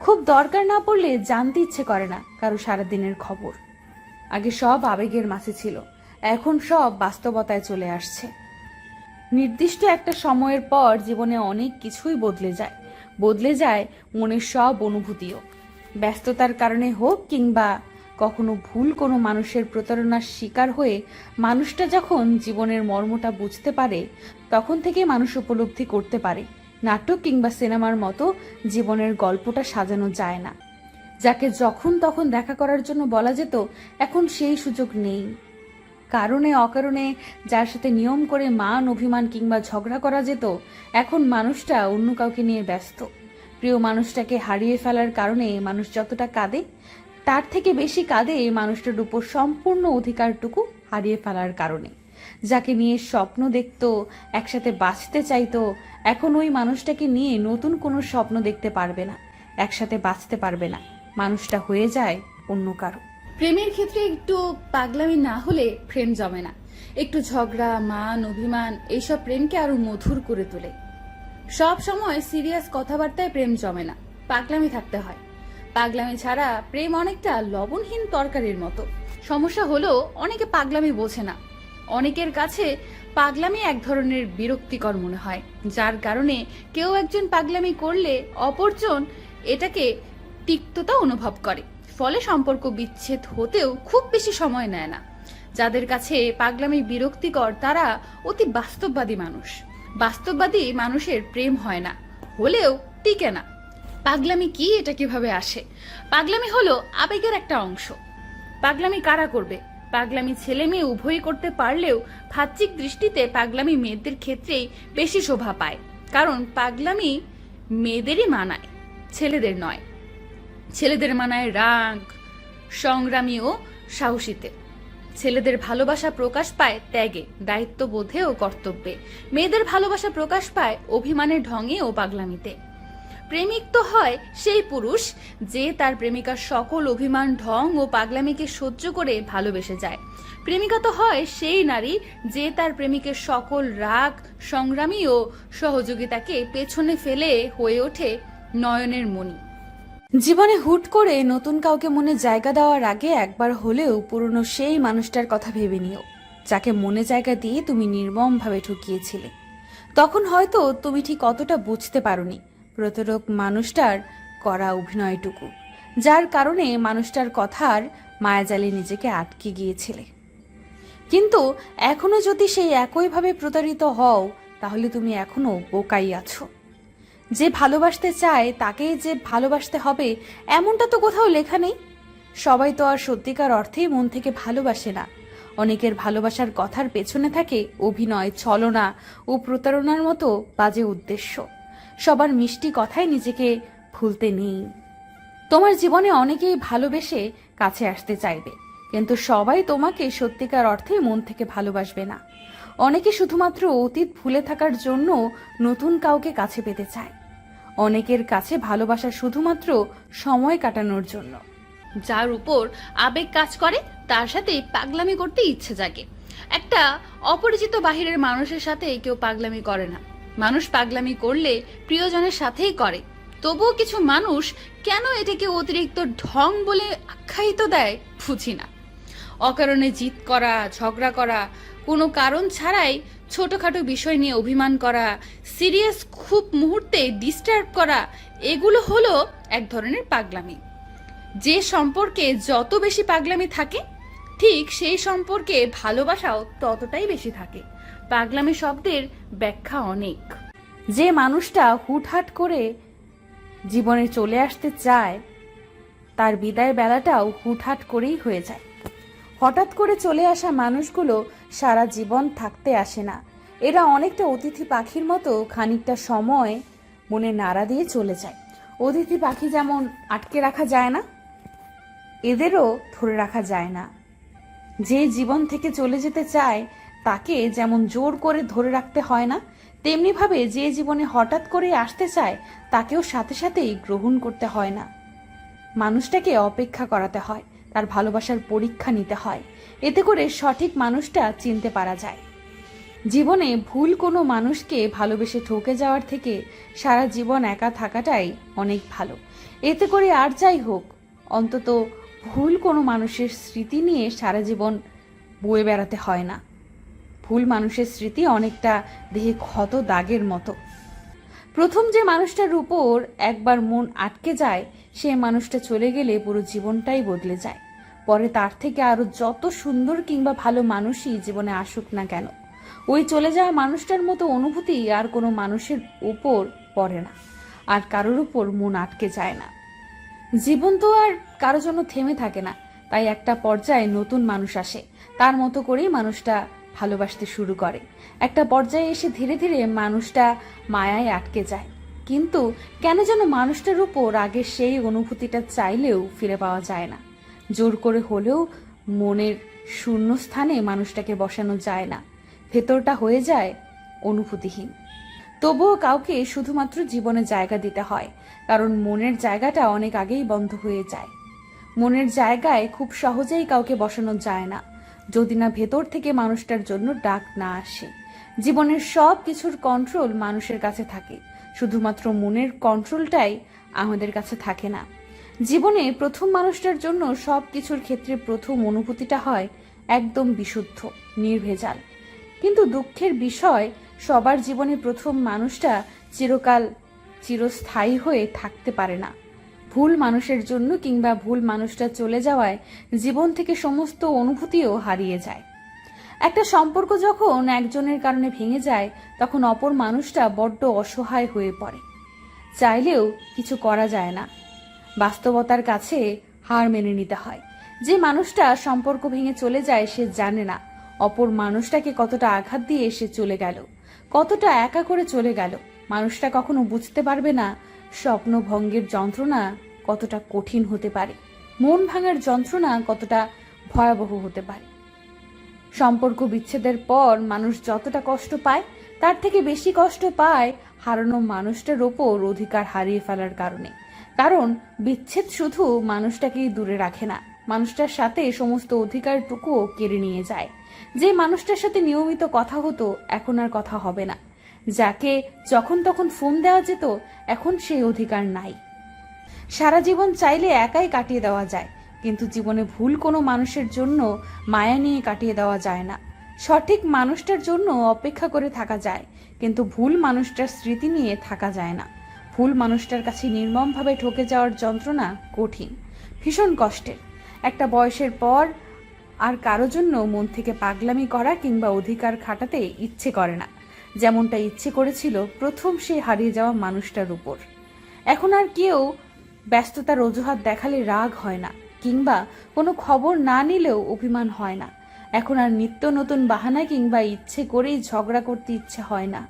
খুব দরকার না পড়লে জানতে ইচ্ছে করে না কারও সারাদিনের খবর। আগে সব আবেগের মাঝে ছিল, এখন সব বাস্তবতায় চলে আসছে। নির্দিষ্ট একটা সময়ের পর জীবনে অনেক কিছুই বদলে যায়। বদলে যায় মনের সব অনুভূতিও। ব্যস্ততার কারণে হোক কিংবা কখনো ভুল কোনো মানুষের প্রতারণার শিকার হয়ে মানুষটা যখন জীবনের মর্মটা বুঝতে পারে, তখন থেকে মানুষ উপলব্ধি করতে পারে। নাটক কিংবা সিনেমার মতো জীবনের গল্পটা সাজানো যায় না। যাকে যখন তখন দেখা করার জন্য বলা যেত, এখন সেই সুযোগ নেই। কারণে অকারণে যার সাথে নিয়ম করে মান, অভিমান কিংবা ঝগড়া করা যেত, এখন মানুষটা অন্য কাউকে নিয়ে ব্যস্ত। প্রিয় মানুষটাকে হারিয়ে ফেলার কারণে মানুষ যতটা কাঁদে, তার থেকে বেশি কাঁদে এই মানুষটার উপর সম্পূর্ণ অধিকারটুকু হারিয়ে ফেলার কারণে। যাকে নিয়ে স্বপ্ন দেখত, একসাথে বাঁচতে চাইতো, এখন ওই মানুষটাকে নিয়ে নতুন কোনো স্বপ্ন দেখতে পারবে না, একসাথে বাঁচতে পারবে না। মানুষটা হয়ে যায় অন্য কারও। প্রেমের ক্ষেত্রে একটু পাগলামি না হলে প্রেম জমে না। একটু ঝগড়া, মান, অভিমান, এইসব প্রেমকে আরও মধুর করে তোলে। সব সময় সিরিয়াস কথাবার্তায় প্রেম জমে না, পাগলামি থাকতে হয়। পাগলামি ছাড়া প্রেম অনেকটা লবণহীন তরকারির মতো। সমস্যা হলো, অনেকে পাগলামি বোঝে না। অনেকের কাছে পাগলামি এক ধরনের বিরক্তিকর মনে হয়, যার কারণে কেউ একজন পাগলামি করলে অপরজন এটাকে তিক্ততা অনুভব করে। ফলে সম্পর্ক বিচ্ছেদ হতেও খুব বেশি সময় নেয় না। যাদের কাছে পাগলামি বিরক্তিকর, তারা অতি বাস্তববাদী মানুষ। বাস্তববাদী মানুষের প্রেম হয় না, হলেও টিকে না। পাগলামি কি, এটা কীভাবে আসে? পাগলামি হলো আবেগের একটা অংশ। পাগলামি কারা করবে? পাগলামি ছেলে মেয়ে উভয়ই করতে পারলেও ভাচ্চিক দৃষ্টিতে পাগলামি মেয়েদের ক্ষেত্রেই বেশি শোভা পায়। কারণ পাগলামি মেয়েদেরই মানায়, ছেলেদের নয়। ছেলেদের মানায় রাগ, সংগ্রামী ও সাহসীতে। ছেলেদের ভালোবাসা প্রকাশ পায় ত্যাগে, দায়িত্ববোধে ও কর্তব্যে। মেয়েদের ভালোবাসা প্রকাশ পায় অভিমানের ঢঙে ও পাগলামিতে। প্রেমিক তো হয় সেই পুরুষ যে তার প্রেমিকার সকল অভিমান, ঢং ও পাগলামিকে সহ্য করে ভালোবেসে যায়। প্রেমিকা তো হয় সেই নারী যে তার প্রেমিকের সকল রাগ, সংগ্রামী ও সহযোগিতাকে পেছনে ফেলে হয়ে ওঠে নয়নের মণি। জীবনে হুট করে নতুন কাউকে মনে জায়গা দেওয়ার আগে একবার হলেও পুরনো সেই মানুষটার কথা ভেবে নিও। যাকে মনে জায়গা দিয়ে তুমি নির্মমভাবে ঠকিয়েছিলে। তখন হয়তো তুমি ঠিক অতটা বুঝতে পারোনি। প্রতারক মানুষটার করা অভিনয়টুকু, যার কারণে মানুষটার কথার মায়াজালে নিজেকে আটকে গিয়েছিলে। কিন্তু এখনও যদি সেই একইভাবে প্রতারিত হও, তাহলে তুমি এখনও বোকাই আছো। যে ভালোবাসতে চায়, তাকেই যে ভালোবাসতে হবে, এমনটা তো কোথাও লেখা নেই। সবাই তো আর সত্যিকার অর্থেই মন থেকে ভালোবাসে না। অনেকের ভালোবাসার কথার পেছনে থাকে অভিনয়, ছলনা ও প্রতারণার মতো বাজে উদ্দেশ্য। সবার মিষ্টি কথায় নিজেকে ভুলতে নেই। তোমার জীবনে অনেকেই ভালোবেসে কাছে আসতে চাইবে, কিন্তু সবাই তোমাকে সত্যিকার অর্থে মন থেকে ভালোবাসবে না। অনেকে শুধুমাত্র অতীত ভুলে থাকার জন্য নতুন কাউকে কাছে পেতে চায়। অনেকের কাছে ভালোবাসা শুধুমাত্র সময় কাটানোর জন্য। যার উপর আবেগ কাজ করে, তার সাথে পাগলামি করতে ইচ্ছে জাগে। একটা অপরিচিত বাহিরের মানুষের সাথে কেউ পাগলামি করে না। মানুষ পাগলামি করলে প্রিয়জনের সাথেই করে। তবুও কিছু মানুষ কেন এটাকে অতিরিক্ত ঢং বলে আখ্যায়িত দেয় বুঝি না। অকারণে জিত করা, ঝগড়া করা, কোনো কারণ ছাড়াই ছোটখাটো বিষয় নিয়ে অভিমান করা, সিরিয়াস খুব মুহূর্তে ডিস্টার্ব করা, এগুলো হলো এক ধরনের পাগলামি। যে সম্পর্কে যত বেশি পাগলামি থাকে ঠিক সেই সম্পর্কে ভালোবাসাও ততটাই বেশি থাকে। পাগলামি শব্দের ব্যাখ্যা অনেক। যে মানুষটা হুটহাট করে জীবনে চলে আসতে চায়, তার বিদায় বেলাটাও হুটহাট করেই হয়ে যায়। হঠাৎ করে চলে আসা মানুষগুলো সারা জীবন থাকতে আসে না। এরা অনেকটা অতিথি পাখির মতো খানিকটা সময় মনে নাড়া দিয়ে চলে যায়। অতিথি পাখি যেমন আটকে রাখা যায় না, এদেরও ধরে রাখা যায় না। যে জীবন থেকে চলে যেতে চায়, তাকে যেমন জোর করে ধরে রাখতে হয় না তেমনিভাবে যে জীবনে হঠাৎ করে আসতে চায়, তাকেও সাথে সাথেই গ্রহণ করতে হয় না। মানুষটাকে অপেক্ষা করাতে হয়, তার ভালোবাসার পরীক্ষা নিতে হয়, এতে করে সঠিক মানুষটা চিনতে পারা যায়। জীবনে ভুল কোনো মানুষকে ভালোবেসে ঠকে যাওয়ার থেকে সারা জীবন একা থাকাটাই অনেক ভালো। এতে করে আর যাই হোক, অন্তত ভুল কোনো মানুষের স্মৃতি নিয়ে সারা জীবন বয়ে বেড়াতে হয় না। ভুল মানুষের স্মৃতি অনেকটা দেহে ক্ষত দাগের মতো। প্রথম যে মানুষটার উপর একবার মন আটকে যায়, সে মানুষটা চলে গেলে পুরো জীবনটাই বদলে যায়। পরে তার থেকে আরও যত সুন্দর কিংবা ভালো মানুষই জীবনে আসুক না কেন, ওই চলে যাওয়া মানুষটার মতো অনুভূতি আর কোনো মানুষের উপর পড়ে না, আর কারোর উপর মন আটকে যায় না। জীবন তো আর কারও জন্য থেমে থাকে না। তাই একটা পর্যায়ে নতুন মানুষ আসে। তার মতো করেই মানুষটা ভালোবাসতে শুরু করে। একটা পর্যায়ে এসে ধীরে ধীরে মানুষটা মায়ায় আটকে যায়। কিন্তু কেন যেন মানুষটার উপর আগে সেই অনুভূতিটা চাইলেও ফিরে পাওয়া যায় না। জোর করে হলেও মনের শূন্য স্থানে মানুষটাকে বসানো যায় না। ভেতরটা হয়ে যায় অনুভূতিহীন। তবুও কাউকে শুধুমাত্র জীবনে জায়গা দিতে হয়। কারণ মনের জায়গাটা অনেক আগেই বন্ধ হয়ে যায়। মনের জায়গায় খুব সহজেই কাউকে বসানো যায় না, যদি না ভেতর থেকে মানুষটার জন্য ডাক না আসে। জীবনের সব কিছুর কন্ট্রোল মানুষের কাছে থাকে, শুধুমাত্র মনের কন্ট্রোলটাই আমাদের কাছে থাকে না। জীবনে প্রথম মানুষটার জন্য সব কিছুর ক্ষেত্রে প্রথম অনুভূতিটা হয় একদম বিশুদ্ধ, নির্ভেজাল। কিন্তু দুঃখের বিষয়, সবার জীবনে প্রথম মানুষটা চিরকাল চিরস্থায়ী হয়ে থাকতে পারে না। ভুল মানুষের জন্য কিংবা ভুল মানুষটা চলে যাওয়ায় জীবন থেকে সমস্ত অনুভূতিও হারিয়ে যায়। একটা সম্পর্ক যখন একজনের কারণে ভেঙে যায়, তখন অপর মানুষটা বড্ড অসহায় হয়ে পড়ে। চাইলেও কিছু করা যায় না। বাস্তবতার কাছে হার মেনে নিতে হয়। যে মানুষটা সম্পর্ক ভেঙে চলে যায়, সে জানে না অপর মানুষটাকে কতটা আঘাত দিয়ে সে চলে গেল, কতটা একা করে চলে গেল। মানুষটা কখনো বুঝতে পারবে না স্বপ্নভঙ্গের যন্ত্রণা কতটা কঠিন হতে পারে। মন ভাঙার যন্ত্রণা কতটা ভয়াবহ হতে পারে। সম্পর্ক বিচ্ছেদের পর মানুষ যতটা কষ্ট পায়, তার থেকে বেশি কষ্ট পায় হারানো মানুষটার ওপর অধিকার হারিয়ে ফেলার কারণে। কারণ বিচ্ছেদ শুধু মানুষটাকেই দূরে রাখে না, মানুষটার সাথে সমস্ত অধিকারটুকুও কেড়ে নিয়ে যায়। যে মানুষটার সাথে নিয়মিত কথা হতো, এখন আর কথা হবে না। যাকে যখন তখন ফোন দেওয়া যেত, এখন সেই অধিকার নাই। সারা জীবন চাইলে একাই কাটিয়ে দেওয়া যায়, কিন্তু জীবনে ভুল কোনো মানুষের জন্য মায়া নিয়ে কাটিয়ে দেওয়া যায় না। সঠিক মানুষটার জন্য অপেক্ষা করে থাকা যায়, কিন্তু ভুল মানুষটার স্মৃতি নিয়ে থাকা যায় না। ভুল মানুষটার কাছে নির্মমভাবে ঠকে যাওয়ার যন্ত্রণা কঠিন, ভীষণ কষ্টের। একটা বয়সের পর আর কারও জন্য মন থেকে পাগলামি করা কিংবা অধিকার খাটাতে ইচ্ছে করে না। যেমনটা ইচ্ছে করেছিল, প্রথম সে হারিয়ে যাওয়া মানুষটার উপর। এখন আর কেউ ব্যস্ততার অজুহাত দেখালে রাগ হয় না, কিংবা কোনো খবর না নিলেও অভিমান হয় না। এখন আর নিত্য নতুন বাহানা কিংবা ইচ্ছে করেই ঝগড়া করতে ইচ্ছে হয় না।